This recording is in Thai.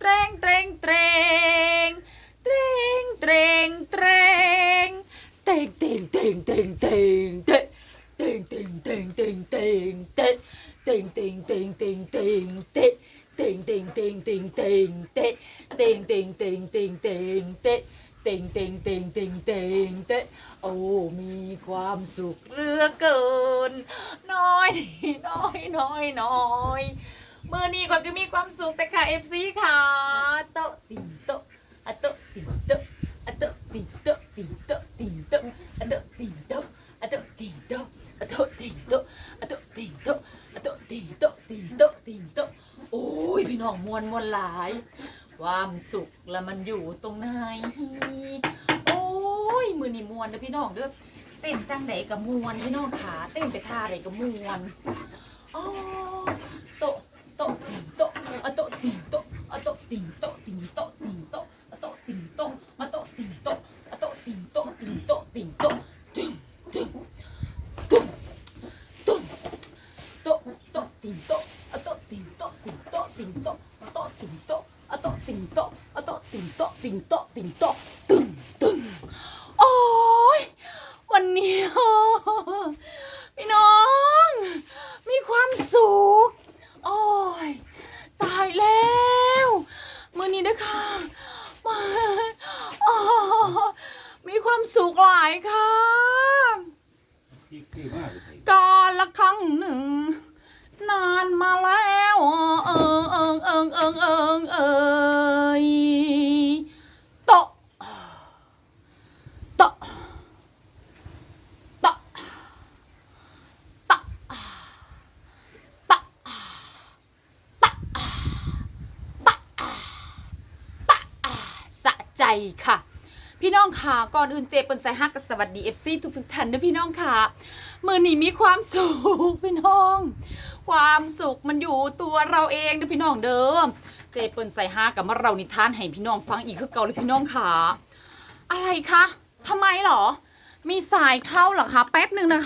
treng treng treng treng treng treng teng teng teng teng teng teng teng teng teng teng teng teng teng teng teng teng teng tiền tiền tiền tiền tiền tệ tiền tiền tiền tiền tiền tệ tiền tiền tiền tiền tiền tệ โอ้มีความสุขเหลือเกิน น้อยน้อยน้อยน้อย มื่อนี้ก็จะมีความสุขแต่ค่ะเอฟซีค่ะโตะติงโตะอะโตะติงโตะอะโตะติงโตะติงโตะติ่งโตะอะโตะติงโตะอะโตะติงโตะอะโตะติงโตะอะโตะติงโตะอะโตะติงโตะติงโตะติงโตะโอ้ยพี่น้องมวนมวนหลาย ความสุขแล้วมันอยู่ตรงไหนโอ้ยมือนี่มวนนะพี่น้องเด้อเต้นจังไหนกับมวนพี่น้องขาเต้นไปท่าไหนกับมวนอ๋อโตะโตะติ่งโตะอะโตะติ่งโตะอะโติ่งโตติ่งโตติ่งโตะอะโตติ่งโตะอะโตติ่งโตะอะโตติ่งโตติ่งโตติ่งโตะจึ้งจึ้งตุ้มตุ้มโตโตติ่งโตะอะโตติ่งโตติ่งโตติ่งโตะอะโตติ่งโตะอะโตติ่งโตะอะโตติ่งโตติ่งโตติ่งโตตึงตึงโอ้ยวันนี้พี่น้อง มีความสุขโอ้ย สุขหลายครั้งก่อนละครั้งหนึ่ง นานมาแล้วเอิงเอิงเอิงเอิงเอิงเอยโตโตโตตะตะตะตะตะสะใจค่ะ พี่น้องค่ะก่อนอื่นเจเปินใส่ฮักกับสวัสดีเอฟซีทุกๆท่านด้วยพี่น้องค่ะมือหนีมีความสุขพี่น้อง ความสุขมันอยู่ตัวเราเองเด้อพี่น้องเดิม เจเปิลใส่ฮักกับมาเรานิทานให้พี่น้องฟังอีกคือเก่าเลยพี่น้องค่ะ อะไรคะทำไมหรอ มีสายเข้าเหรอคะแป๊บหนึ่งนะ